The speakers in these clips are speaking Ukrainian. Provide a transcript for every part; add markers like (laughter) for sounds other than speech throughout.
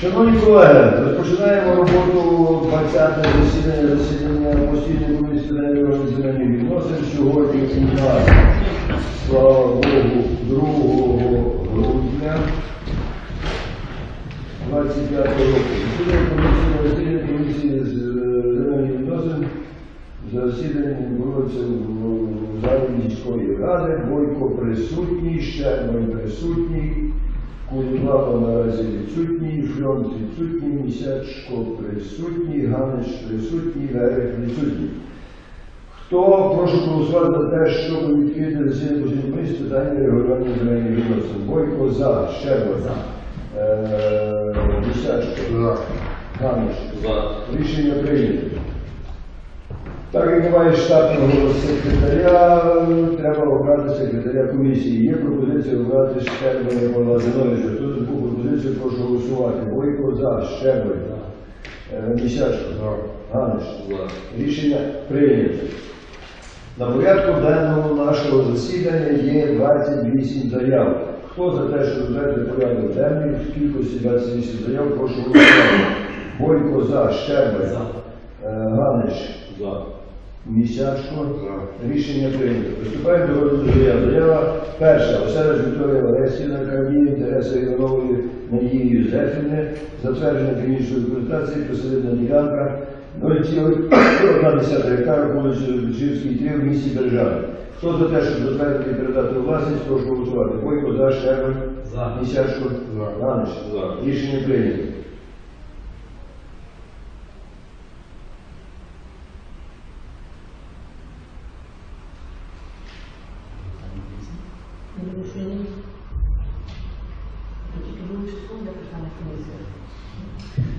Шановні колеги, розпочинаємо роботу 20 засідання засідання постійної комісії з питань організаційних відносин. Сьогодні у нас, слава Богу, 2 грудня 25 року. Засідання комісії, засідання комісії е, земельних відносин засідання відбулося в залі міської ради. Бойко присутній, Щербань присутній. Кулібаба наразі відсутній, Фльон відсутній, Місячко присутній, Ганич присутній, Верик присутній. Хто прошу голосувати за те, щоб відкрити засідання постійної комісії з питання регулювання земельних відносин? Бойко за, Щерба за. Е, Місячко за. Ганич. За. Рішення прийнято. Так як немає штатного секретаря, треба обрати секретаря комісії. Є пропозиція обрати Щербаня Павла Зиновича. Хто таку пропозицію прошу голосувати. Бойко за, Щербань. Е, Місячко. Ганиш. Рішення прийнято. На порядку денному нашого засідання є 28 заяв. Хто за те, що затвердити порядок денний в кількості 28 заяв, прошу голосувати. Бойко за, Щербань. Е, Ганич. За. Місячко. Рішення прийнято. Приступаємо до розгляду заяв. Заява перша. Оселець Вікторія Олесівна, Кравії, Інтереса Іванової Надії Юзефівни, затвердження технічної документації, посередна ділянка 0,1 гектара вулиці Бучівський 3 в місті Держави. Хто за те, щоб затвердити і передати у власність, прошу голосувати. Бойко за, Шервин, Місячко, Ганич. Рішення прийнято.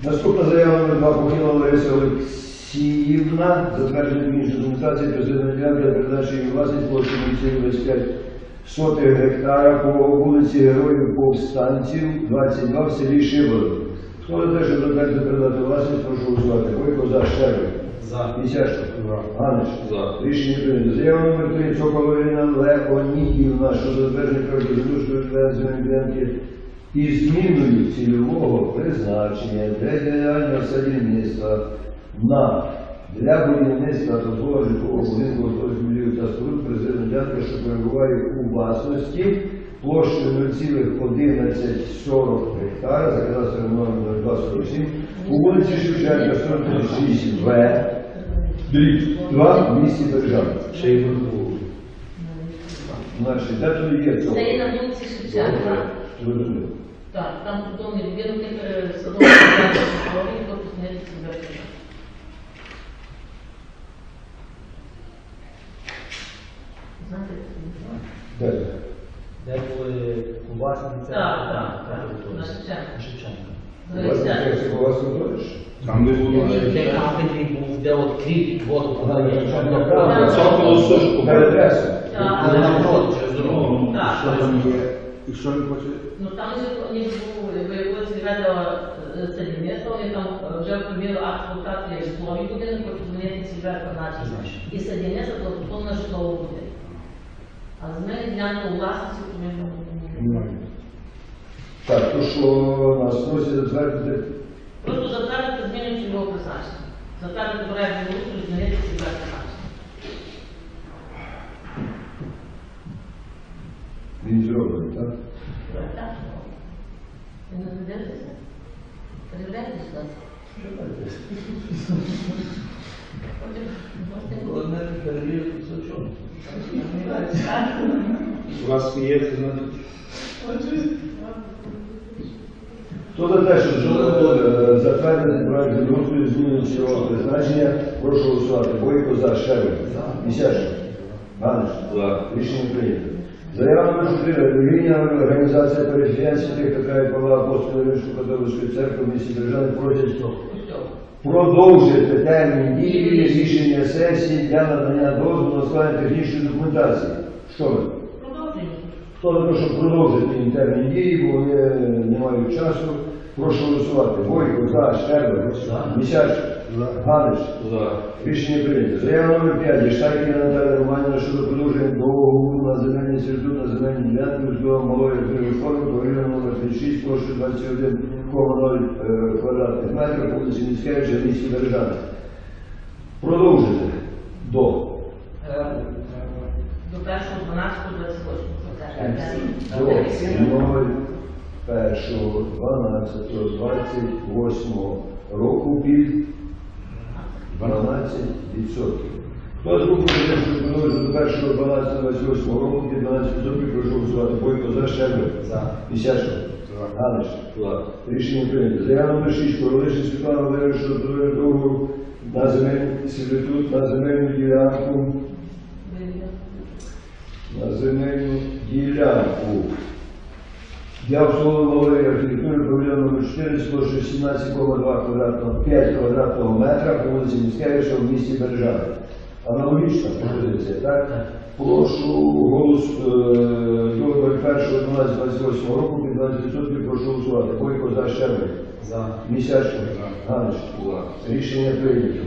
Наступна заява номер 2 Похила Лариса Олексіївна, затвердження технічної документації президента ділянки для передачі її власність площі 25 сотих гектара по вулиці Героїв Повстанців, 22 в селі Шибород. Хто за те, щоб затвердити передати власність, прошу голосувати. Бойко за Щербин. За. Місяшко. Ганич. За. Рішення прийнято. Заява номер 3 Цокова Ірина Леонідівна щодо затвердження проекту задушної земельної ділянки із зміною цільового призначення для діяльного садівництва на для будівництва обслуговування житлового будинку будівель та споруд президент ділянка, що перебуває у власності площею 0,1140 гектара за кадастровим номером 247 у вулиці Шевченка 136 В Дріб 2 в місті держави. Ще й вернули. Значить, де тут є цього? Це є на вулиці Шевченка. Так, там чудовий будинок, е, садовий будинок, тобто змінити себе. Знаєте, Де? Де були кубасні це? Так, так, так, на Шевченка. У вас не у вас? Там не було. Де кафедрі був, де от кріп, воду правда. Цоколо сушку. Але напроти, через дорогу. Так, И што ми поче? Но там же ние го великуват сега да съдимия, то е там Желко Миро адвокат е Слови година, който мене си играе по начин. Значи. И съдимия са толкова Слово година. А за мен няма власт си от мен много. Так, то, що нас просять затвердити. Просто затвердити зміни цього призначення. Затвердити проект, змінити цього призначення. Він зроблений, так? Так, Ви не дивитеся? Передивляйтесь, будь ласка. Головне перевірити все чорно. У вас сміється, значить. Хто за те, що е, затвердити проект землеустрою зміни цільового призначення, прошу голосувати. Бойко за Шевин. Місяшко. Ганиш. За. Рішення прийнято. Заява номер 4. Релігійна організація перефіянців тих, крає Павла Апостола Римської католицької церкви в місті держави просять продовжити термін дії рішення сесії для надання дозволу на складення технічної документації. Що ви? Хто за те, щоб продовжити термін дії, бо вони не мають часу, Прошу голосувати. Бойко, за, Щерба, За. За. Рішення прийнято. Заява номер 5. Єштайкіна Наталя Романівна щодо продовження договору на земельні сервітут на земельні ділянки з дома малої активної форми по району номер 36, площа 21,0 е, квадратних метрів, вулиці Міськевича, місті Бережани. Продовжити до Е, До 1.12.28. до 1.12.28 року під 12%. Хто з групи що продовжує до 1.12.28 року під 12%, прошу голосувати. Бойко за Щербин. За. Місячко. Ганич. За. Рішення прийнято. Заява номер 6. Королишин Світлана Валерійовна щодо договору на земельний сервітут на земельну ділянку на земельну ділянку. Я обслуговую малої архітектури павільйон номер 4 площею 17,2 квадратного 5 квадратного метра по вулиці Міськевича в місті Бережани. Аналогічна пропозиція, так? Прошу голос до 1.12.28 року під 20% прошу голосувати. Бойко за Щербин. За. Місячко. Ганич. Рішення прийнято.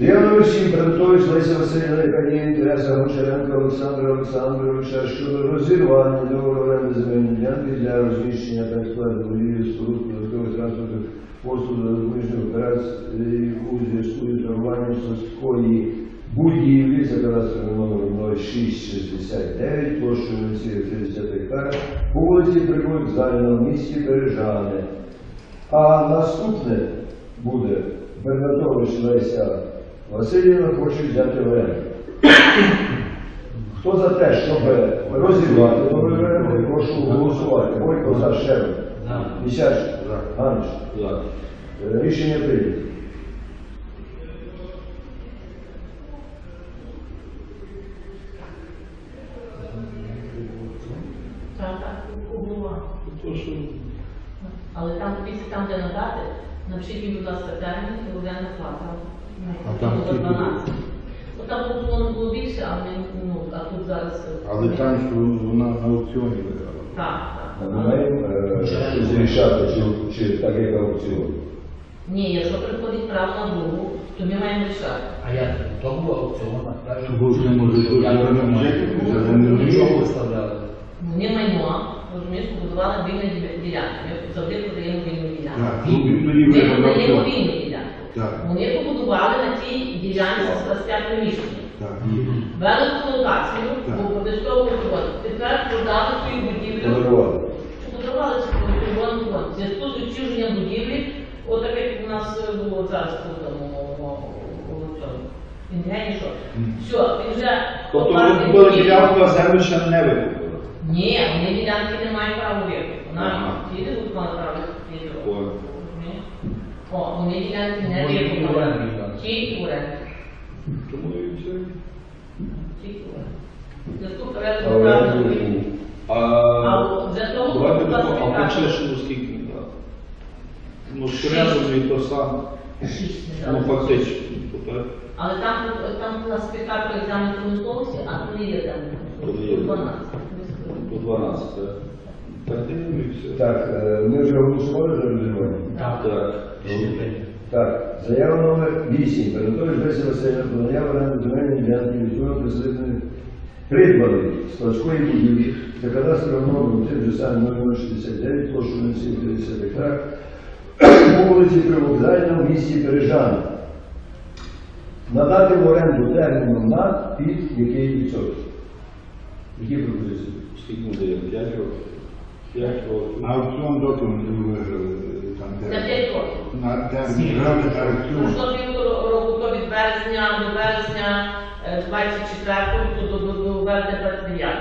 Я номер 7 Петрович Леся Васильівна, яка є інтереса Гончаренка Олександра Олександровича щодо розірвання договору оренди земельної ділянки для розміщення та експлуатації будівлі споруд додаткових транспортних послуг за допоміжних операцій у зв'язку з формуванням сільської будівлі за кадастровим номером 0669, площею 30 гектар, по вулиці Привокзальна в місті Бережани. А наступне буде Бернатович Леся Васильівна хоче взяти в оренду. Хто за те, щоб розірвати оренди, прошу голосувати. Бойко за Шевин. Місяч. Ганич. Е, Рішення прийнято. Але там після там, де надати, напишіть, будь ласка, термін, і оренда плата. А там Ну, скільки 12. Ну, там було, було більше, а ми, ну, а тут зараз... е, Але там, що вона на аукціоні виграла. Так, так. маємо е, щось рішати, чи, чи так як аукціон. Ні, якщо приходить право на другу, то ми маємо рішати. А я то було аукціон, а тепер Тому що може тут Я не не знаю. вже не Нічого розумієте? виставляли. Вони майно, розумієш, побудували вільні ді- ділянки. Ми завжди продаємо вільну ділянку. Так, ну, тоді Ми виграв на продаємо аукціон. вільну ділянку. Так. Вони побудували на цій ділянці складське приміщення. Вели бо обов'язково виходить. Тепер продали свою будівлю. Подарували. Чи подарували фонд. В зв'язку з відчуженням будівлі, отак як у нас було зараз тут там. Він гені що? Все, він вже Тобто вони купили ділянку, а землю ще не викупили. Ні, вони ділянки не мають права викупу. Вона тільки тут має право викупити. О, вони ділянки не Може, оренду ділянки. Тільки оренду. Тому і. Тільки оренду. В зв'язку з порядком Але правильно. А А для того, давайте а так. почешемо скільки не дати. Ну, щорядом і то саме. Шість не Ну, дали. фактично. то так. Але там, там класифікатор екзамен промисловості, а тут є там Тут є. 12. По 12, так. Так, і все. Так, е, ми вже голосували за? Так. Так. Так, заява номер 8. Передович Леся Васильівна про наяву оренди земельної ділянки військової присадибної придбаної складської будівлі за кадастровим номером тим же самим 0069, площу на 50 гектар, по вулиці Привокзальна в місті Бережани. Надати в оренду терміном на під який відсоток? Які пропозиції? Скільки даємо? 5 років? 5 років. Аукціон доки вони виграли там де На 5 років. на термін Ну, що року, то від березня до березня е, 24-го, то до, вересня 29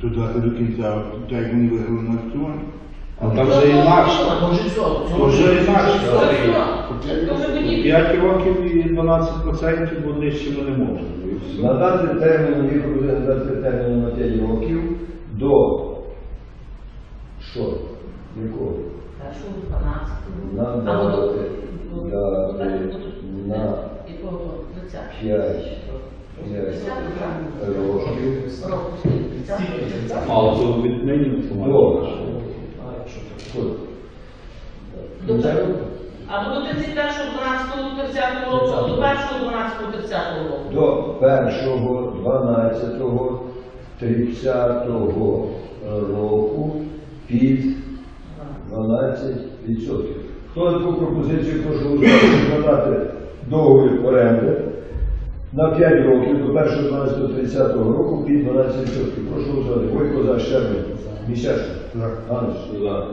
То дати до кінця, так як вони виграли на аукціон. А там вже інакше. Може То вже інакше. То 5 років і 12% бо нижче ми не можемо. І все. Надати термін, буде надати термін на 5 років до що? Якого? Першого, 12-го. Нам до- на- якого? 30. 5 років Року скільки? 30? А це від нині до До до 31 12 30 року, до 1 12 30 року. до 1, 12, 30 року під 12%. Хто таку пропозицію прошу виконати договір оренди на 5 років до 1.12.30 року під 12%. Прошу голосувати. Бойко за Щербин. Міщашко. Ганич.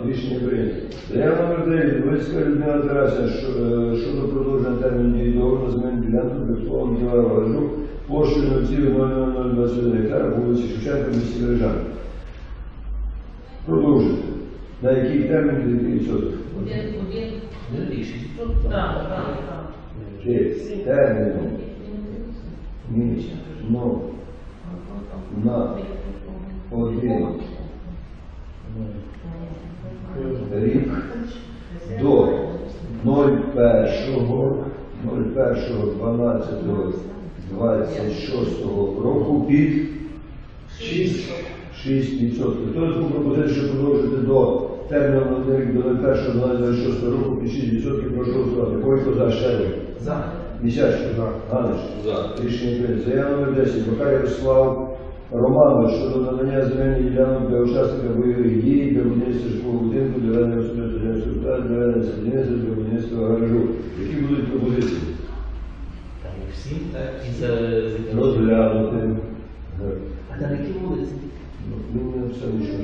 Рішення прийнято. Заява номер 9. Луцька Людмила Тарася е, щодо продовження терміну дії договору земельну ділянку обслуговування Миколаєва гаражу площею 0,0021 гектара вулиці Шевченка в місті Бережани. Продовжити. На який термін до який відсоток? Один, один. Так, так, так. Чи терміном між ну, на один рік до 01.12.26 року під 6, 6%. Хто таку пропозицію продовжити до терміну на рік до 01.12.26 року під 6%, прошу голосувати. Бойко за Щербин. За. Місячко. Ганич. За. Рішення прийнято. Заява номер 10. Бакай Ярослав Романович щодо надання земельних ділянок для учасника бойових дій, для будівництва житлового будинку, для ведення особистого ділянського питання, для ведення садівництва, для будівництва гаражу. Які будуть пропозиції? Там і всім, так, і за... за- Розглянути. А на які вулиці? Ну, ну, не все нічого.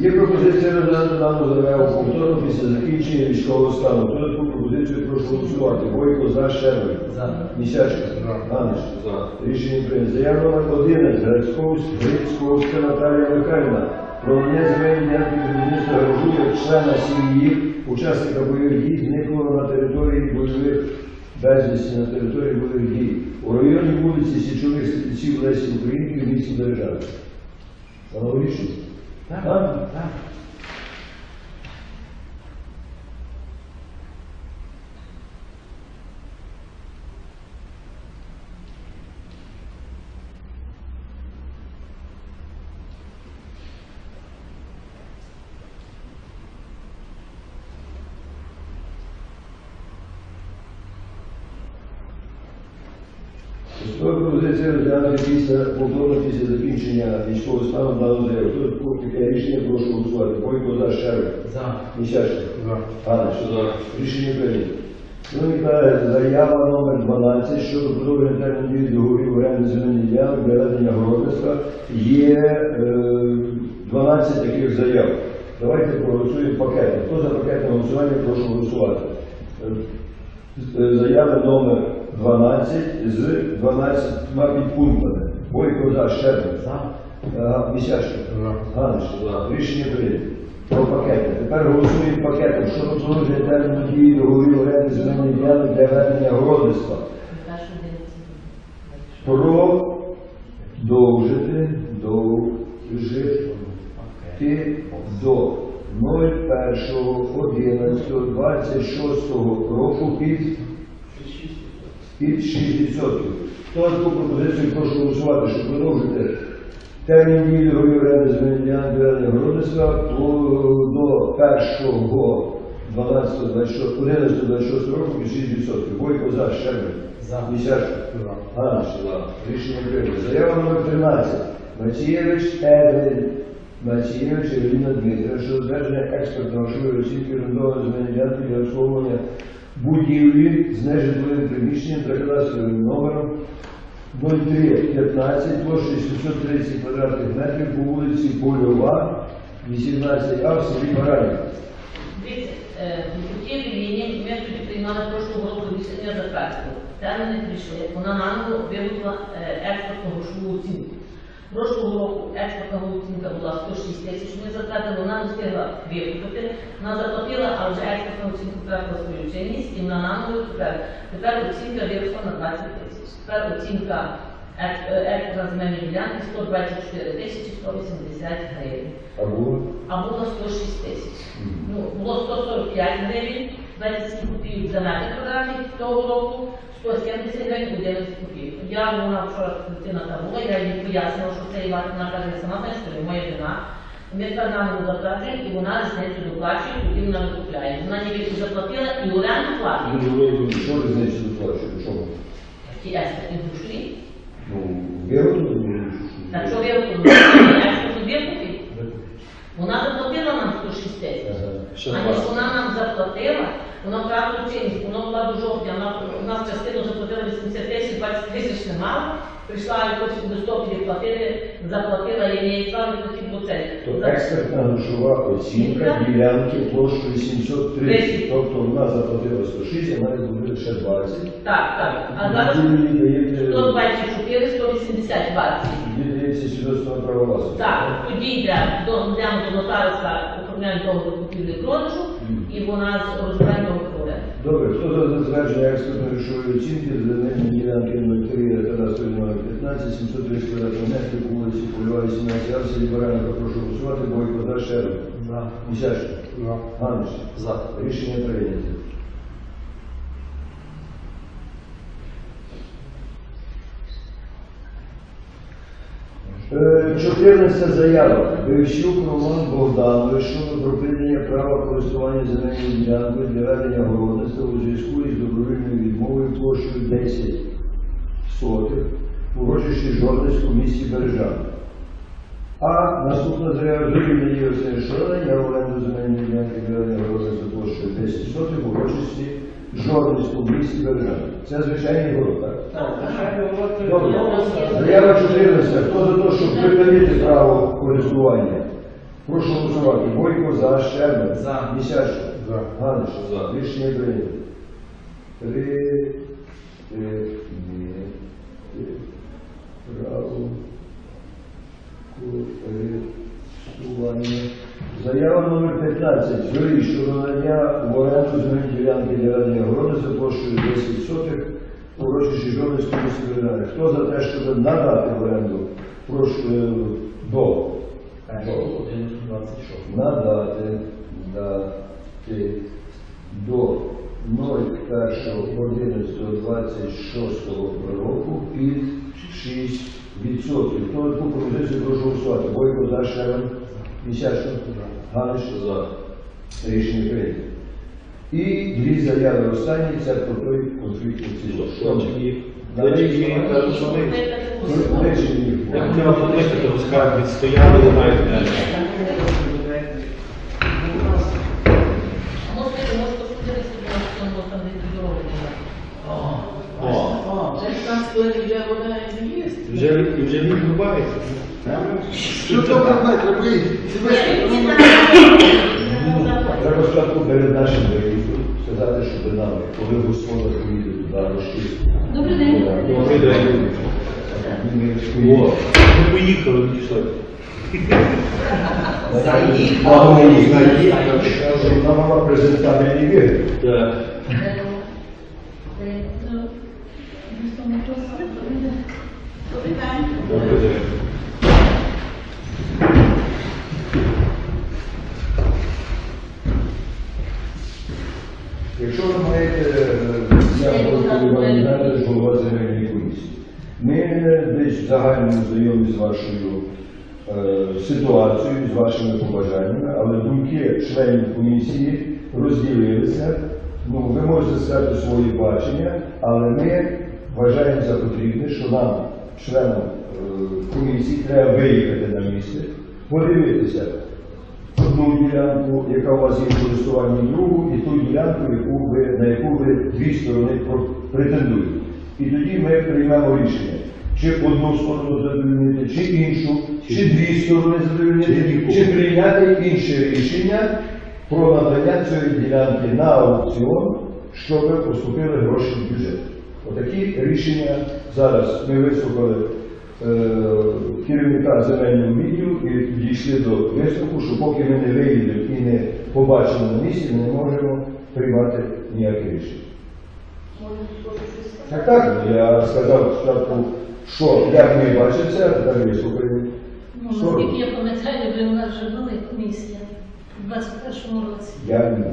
Є пропозиція розглянути дану заяву повторно після закінчення військового стану. Хто таку пропозицію прошу голосувати? Бойко за Щербин. За. Місячко. Ганич. Рішення прийнято. Заява номер 11. Грицьковська Наталія Михайлівна. Про надання земельної ділянки з будівництва члена сім'ї, учасника бойових дій, зниклого на території бойових безвісті на території бойових дій. У районі вулиці Січових Стрільців Лесі Українки в місті Держави. Аналогічно? Так, Так? так. Пропозиція розглянути після повторно після закінчення військового стану дану заяву. Таку- таке рішення прошу голосувати? Бойко за Щербин. За. Місячко. Ганич. Рішення прийнято. Ну і та заява номер 12 щодо продовження терміну дії договорів оренди земельних ділянок для ведення городництва. Є е, 12 таких заяв. Давайте проголосуємо пакетом. Хто за пакетне голосування, прошу голосувати. Заява номер 12 з 12 підпунктами. Бойко за Щербин. Ага, Місячко. Ганич. Рішення прийнято. Про пакети. Тепер голосуємо пакетом. Щодо продовження терміну дії договорів оренди земельних ділянок для ведення городництва. Дивиться. Продовжити довжити до 01.11.26 року під 6%. Хто за таку пропозицію прошу голосувати, щоб продовжити термін дії договорів оренди ведення городництва по- до 1.12.26 року під 6%. Бойко за Щербин. За. Місячко. Ганич. Рішення прийнято. Заява номер 13. Мацієвич Евелін. Мацієвич Евеліна Дмитрівна щодо затвердження експертно-грошової оцінки орендованої земельної ділянки для обслуговування будівлі з нежитловим приміщенням та кадастровим номером 0315 площею 730 квадратних метрів по вулиці Польова, 18А в селі Баранів. Дивіться, е, лінії ми тоді приймали прошлого року рішення за картку. Терміни прийшли, вона нам виготовила е, експортну грошову оцінку. Прошлого року експортна оцінка була 106 тисяч, ми затратили, вона не встигла викупити, вона заплатила, а вже експортна оцінка втратила свою чинність, і вона наново тепер, тепер оцінка виросла на 20 тисяч. Тепер оцінка ек- е, експортна земельної ділянки 124 тисячі 180 гривень А було? а було 106 тисяч. Ну, було 145 гривень, 27 копійок за метр квадратний того року, 170 гривень 11 копійок. Я вона вчора дитина та була, я їй пояснила, що це і вона каже, сама знаю, що моя вина. Ми нам заплатимо, і вона різницю доплачує, тоді вона викупляє. Вона ніби заплатила і оренду платить. Що ви значить доплачуєте? Чому? Ті експортні гроші. Ну, виготовлено? Так що ви експортну викупі? Вона заплатила нам 106 тисяч. Ще А вона нам заплатила, вона втратила чинність, вона була до жовтня, вона у нас частину заплатила 80 тисяч, 20 тисяч не мала. Прийшла і потім в листопаді платили, заплатила і неї два такі проценти. То експертна грошова оцінка ділянки площею 730. Тобто вона заплатила 106, а має бути ще 20. Так, так. А зараз Тоді мені даєте, 124, 180, 20. тоді дається свідоцтво на право власності. Так, тоді йде до до нотаріуса, оформляємо договір купівлі продажу, і вона з договір оренди. Добре, хто за затвердження експертної рішової оцінки за земельні ділянки 03 кадастровий номер 15, 730 квадратних метрів по вулиці Польова, 17 А, в селі Баранка, прошу голосувати, Бойко, за, Шеров, За. Місяшко, Ганиш. За. Рішення прийнято. Е, 14 заява. Бивщук Роман Богданович щодо припинення права користування земельною ділянкою для ведення городництва у зв'язку із добровільною відмовою площею 10 сотих у урочищі Жорницькому місті Бережан. А наступна заява Надії Василь Шорона, я оренду земельної ділянки для ведення городництва площею 10 сотих у урочищі Жорницькому місті Бережан. Це звичайний город, так? Заява 14. Хто за те, щоб припинити право користування? Прошу голосувати. Бойко за, Щербин. За. Місяшко. За. Ганиш. За. Рішення прийнято. Три. Три. Ні. Право. Користування. Заява номер 15. Журі щодо надання в оренду земельної ділянки для ведення городи за площею 10 сотих урочищі Жовницькому секретарі. Хто за те, щоб надати в оренду прошу е, до? Надати дати до 01.11.26 року під 6 відсотків. Хто таку пропозицію прошу голосувати? Бойко за Шерон. Місяшко. Ганиш. За. Рішення прийнято. І дві заяви. Останні, це про той конфлікт ми. Як треба покликати, відстояли, не мають далі. Вже він рубається. Що це робити? Робити? Треба спочатку перед нашим виїздом сказати, щоб нам, коли господар поїде туди розчистити. Добрий день. Добрий день. Ми О, ми поїхали, відійшли. Вона мала презентабельний вигляд. Так. Добрий день. Якщо загальному знайомі з вашою е, ситуацією, з вашими побажаннями, але думки членів комісії розділилися. Ну, ви можете сказати своє бачення, але ми вважаємо за потрібне, що нам, членам е, комісії, треба виїхати на місце, подивитися одну ділянку, яка у вас є в користуванні другу, і ту ділянку, яку ви, на яку ви дві сторони претендуєте. І тоді ми приймемо рішення, чи одну сторону задовольнити, чи іншу, чи дві сторони нікого. чи прийняти інше рішення про надання цієї ділянки на аукціон, щоб поступили гроші в бюджет. Отакі рішення зараз ми вислухали е, керівника земельного відділу і дійшли до висновку, що поки ми не виїдемо і не побачимо на місці, ми не можемо приймати ніяке рішення. Так, так, я сказав спочатку, що як ми бачимо це, а тепер. Ну, наскільки я пам'ятаю, ви у нас вже були комісія у 21-му році. Я ні.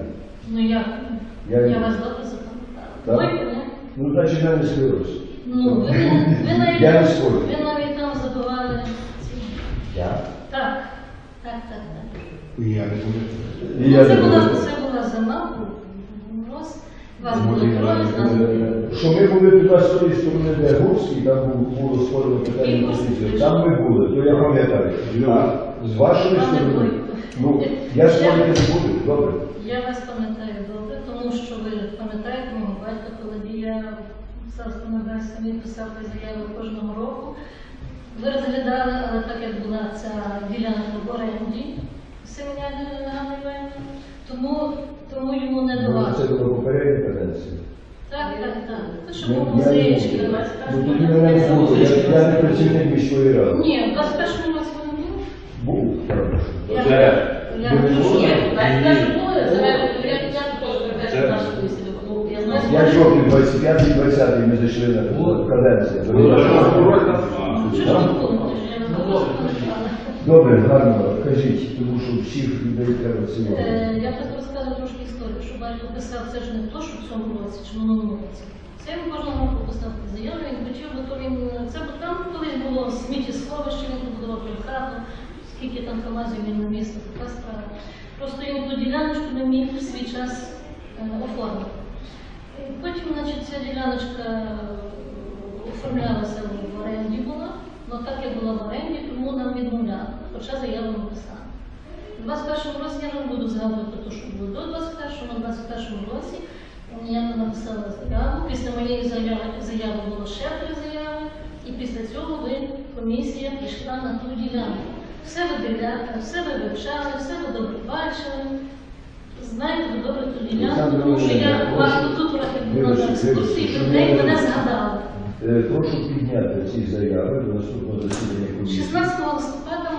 Ну як? Я Я, ні. вас добре запам'ятала. Так? Бойко, ні? Ну, значить, я не схилився. Ну, ви, ви, (laughs) навіть, Я не спорю. ви навіть там забивали ці. Я? Так, так, так, так. Я не пам'ятаю. І Ну, я це, не була, це була зима, був мороз. Вас було троє, з нас було Е, Що ми були туди з тої сторони, де Гурський, там було створено питання позиції. Там ми були, то я пам'ятаю. А з вашої сторони, ну, я спорити не буду, добре. Я вас пам'ятаю добре, тому що ви пам'ятаєте мого батька Колодія, царство небесне, він писав ці заяви кожного року. Ви розглядали, але так як була ця ділянка в оренді, семінарної Ганни Іванівни, тому, тому йому не Може, давали. це було попередня каденція. Так, так, так. Те, що був я не музеєчки, буду. 21 Ну, тоді мене не було, я, я не працівник міської ради. Ні, в 21 році ви не були. Був, так. Я, Вже. я, не я, були? Ні, навіть теж були, це я я теж теж нашу комісію. Ну, я знаю, Я жовтий 25-20 ми зайшли на каденцію. Вас добре гарно, кажіть, тому що всіх людей треба цінувати. Е, Я так розкажу трошки історію, що батько писав це ж не то, що в цьому році чи минулому році. Це він кожного року писав ці заяви, він хотів, бо то він це бо там колись було сміттєсховище, він побудував ту хату, скільки там камазів він на місто, така справа. Просто він ту діляночку не міг в свій час е, оформити. Потім, значить, ця діляночка е, оформлялася в оренді була, але так як була в оренді, тому нам відмовляли, хоча заяву написали. У 21 році я не буду згадувати те, що було до 21-му, у 21 році я написала заяву. Після моєї заяви, заяви було ще три заяви, і після цього ви, комісія, пішла на ту ділянку. Все ви дивляли, все ви вивчали, все ви добре бачили. Знаєте ви добре ту ділянку, тому що я у тут трохи на екскурсії, людей мене згадали. Прошу підняти ці заяви до наступного засідання комісії. 16 листопада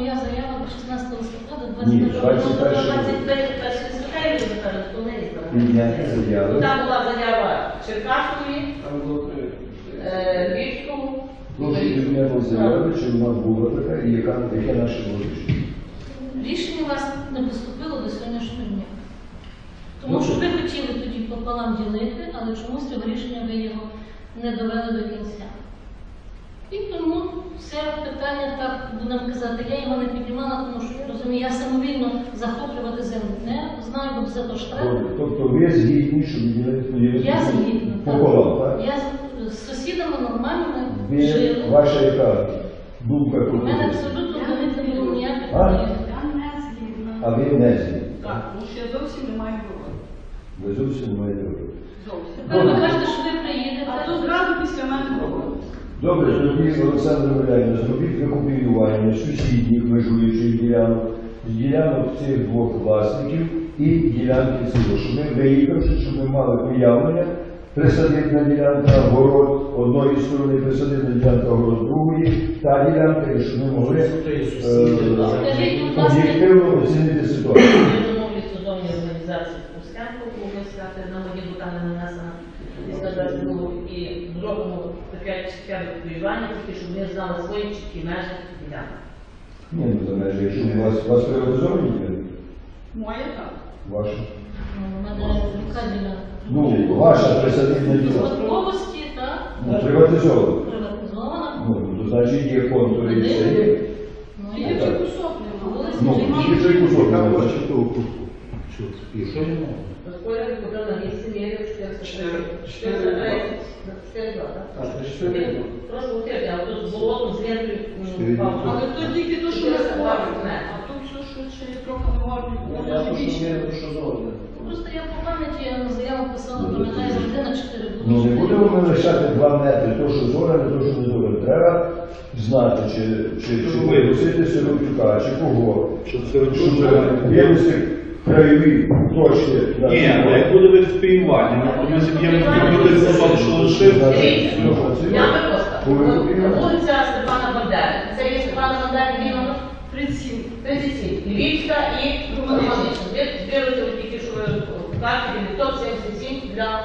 моя заява, 16 листопада Ні, 21 21 25 світає, кажуть, то не заяви. Там була заява Черкасові, е, Львівському. Прошу підняти заяви, чи вона була така, і яка, яке наше вирішення. Рішення у вас не поступило до сьогоднішнього дня. Тому що ви хотіли тоді пополам ділити, але чомусь цього рішення ви його не довели до кінця. І тому все питання, так будемо казати, я його не піднімала, тому що розумію, я самовільно захоплювати землю не знаю, бо це то штраф. Добре, Тобто ви згідні, що відділити поділити Я згідна. так. пополам, так? Я з- з сусідами нормально ми Ви, жили. ваша яка думка У мене пропозиція? абсолютно не було ніяких А? проблем. А ви не згідні. Так, ну ще зовсім немає проблем. Ви зовсім не маєте робити. Зовсім. Тепер ви кажете, що ви приїдете. А то зразу після мене проблем. Добре, тоді Олександр Миляєвич, зробіть викупівлювання сусідніх межуючих ділянок, ділянок цих двох власників і ділянки цього, щоб ми виїхавши, щоб ми мали уявлення, присадибна ділянка, город одної сторони, присадибна ділянка, город другої, та ділянка, і щоб ми могли е, об'єктивно оцінити ситуацію. Відмовлять судовні організації Пускянку, можна сказати, на моді бутани нанесена і було і зробимо таке чітке тільки щоб вони знали свої чіткі межі ділянки. Ні, ну за межі, якщо у вас, у вас приватизовані ділянки, Моє так. ваші. Ну, У мене ділянка? Ну, ваша присадибна ділянка. Спадковості, так, Ну, приватизована. приватизована. Ну, то значить є контури і все є. Ну, Є вже кусок немає. Були Ну, тільки кусок. Не бачу. того кутку? Що не можна? Розпоряд купив на місці, міряв 400. Чотири. 402, так? А. Прошу утвердити, а тут болотом, з лентою, Але то тільки то, що не Чотириста хворі. двадцять метрів. А тут все, що ще трохи більше. Просто я по пам'яті на заяву писала, пам'ятаю, завжди на 4 Ну, не будемо ми лишати два метри, то, що зоряне, то, що не зоряне. Треба знати, чи, Щоб випустити Сиротюка, чи кого. Щоб вивести краєві на Ні, ну як буде відспівання, ми зіб'ємо тільки той кусок, що Ну, це- я би поставила. Вулиця Степана Бандери. Це є Степана Бандери, Львівна, 37. 37. Львівська і Романична. Збіруйте ви тільки, що ви карті від ТОП 77 для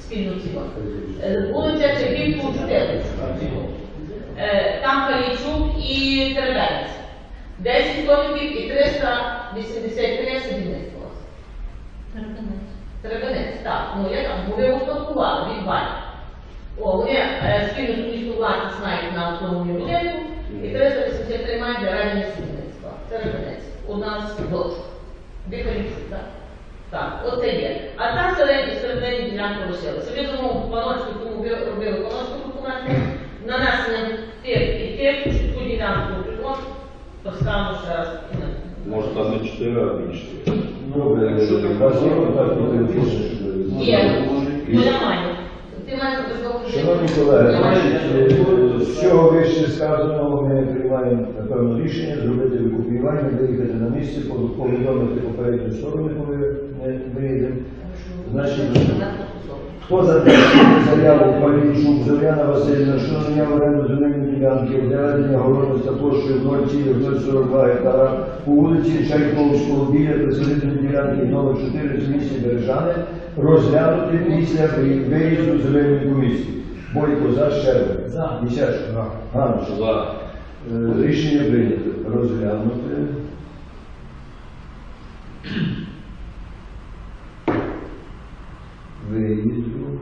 спільного ціла. Е, Вулиця Чепівку 4. Е, Там Халійчук і Теребенець. 10 сотиків і 383 садівництво. Терпенець. Требенець, так. Ну я там, бо ви успадкували від батька. О, вони е, спільно з міською власність мають на основному будинку і 383 мають для ведення садівництва. Це Ребенець. У нас дочка. Дихалівчук, так. Так, оце є. А та середині ділянка лишилася. Ви тому ви робили паночку документи, нанесенням тих і тих, ту ділянку прикон, поставимо ще раз. і на- Може там не 4, а більше. Якщо контакт по телефону, щоб ви Є. Ну, я маю. Ти маєш. Шановні колеги, значить, з цього вище сказаного ми приймаємо напевно рішення зробити викупівання, виїхати на місце, пов- повідомити попередню сторону, коли ми виїдемо. Значить, Хто за те, що заяву Палійчук Зоряна Васильівна, що в оренду земельної ділянки, введення городництва площею 0,042 гектара по вулиці Чайковського біля присадибної ділянки номер 4 з місті Бережани розглянути після ви- виїзду земельної комісії. Бойко за Щербин. За. Місяшко. Ганич. За. Е, Рішення прийнято. Розглянути. Виїзду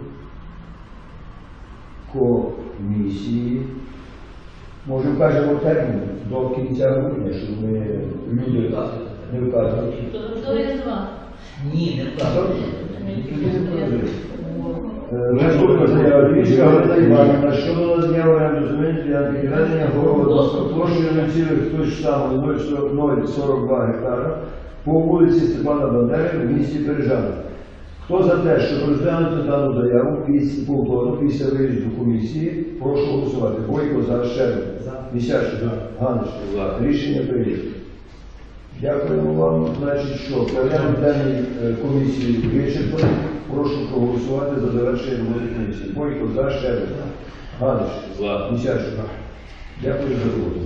комісії. Може, вкажемо термін до кінця грудня, щоб ми люди не вказували. Ні, не. Е, Наступна заява Львівська Галина Іванівна щодо надання оренду ділянки відведення городництва площею на цілих той ж самий 0,42 гектара. По вулиці Степана Бандери в місті Бережани. Хто за те, щоб розглянути дану заяву після повторно після виїзду комісії, прошу голосувати. Бойко за Щербин. За. Місяшко. За. Рішення прийнято. Дякуємо вам. Значить, що порядок денний е, комісії вичерпаний. Прошу проголосувати за завершення роботи комісії. Бойко за Щербин. Ганич. За. Місяшко. Дякую за роботу.